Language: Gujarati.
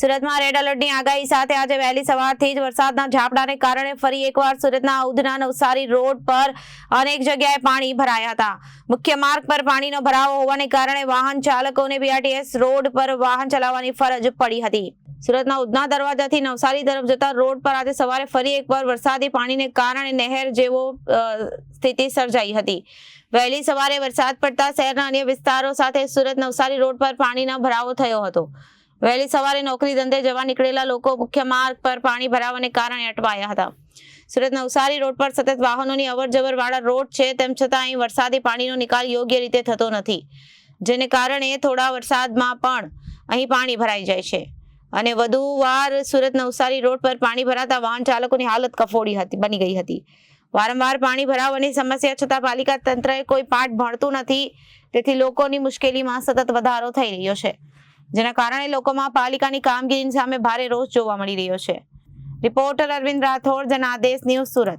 સુરતમાં રેડ એલર્ટની આગાહી સાથે આજે વહેલી સવારથી જ વરસાદના ઝાપટાને કારણે ફરી એકવાર સુરતના ઉધના નવસારી રોડ પર અનેક જગ્યાએ પાણી ભરાયા હતા. મુખ્ય માર્ગ પર પાણીનો ભરાવો હોવાને કારણે વાહન ચાલકોને બીઆરટીએસ રોડ પર વાહન ચલાવવાની ફરજ પડી હતી. સુરતના ઉધના દરવાજાથી નવસારી તરફ જતા રોડ પર આજે સવારે ફરી એકવાર વરસાદી પાણીને કારણે નહેર જેવો સ્થિતિ સર્જાઈ હતી. વહેલી સવારે વરસાદ પડતા શહેરના અન્ય વિસ્તારો સાથે સુરત નવસારી રોડ પર પાણીનો ભરાવો થયો હતો. વહેલી સવારે નોકરી ધંધે જવા નીકળેલા લોકો મુખ્ય માર્ગ પર પાણી ભરાવાને કારણે અટવાયા હતા. સુરત નવસારી રોડ પર સતત વાહનોની અવરજવર વાળા રોડ છે, તેમ છતાં અહીં વરસાદી પાણીનો નિકાલ યોગ્ય રીતે થતો નથી, જેને કારણે થોડા વરસાદમાં પણ અહીં પાણી ભરાઈ જાય છે. અને વધુ વાર સુરત નવસારી રોડ પર પાણી ભરાતા વાહન ચાલકોની હાલત કફોડી હતી, બની ગઈ હતી. વારંવાર પાણી ભરાવાની સમસ્યા છતાં પાલિકા તંત્રએ કોઈ પાઠ ભણતું નથી, તેથી લોકોની મુશ્કેલીમાં સતત વધારો થઈ રહ્યો છે. જેના કારણે લોકોમાં પાલિકાની કામગીરી સામે ભારે રોષ જોવા મળી રહ્યો છે. Reporter Arvind Rathod, Janadesh news Surat.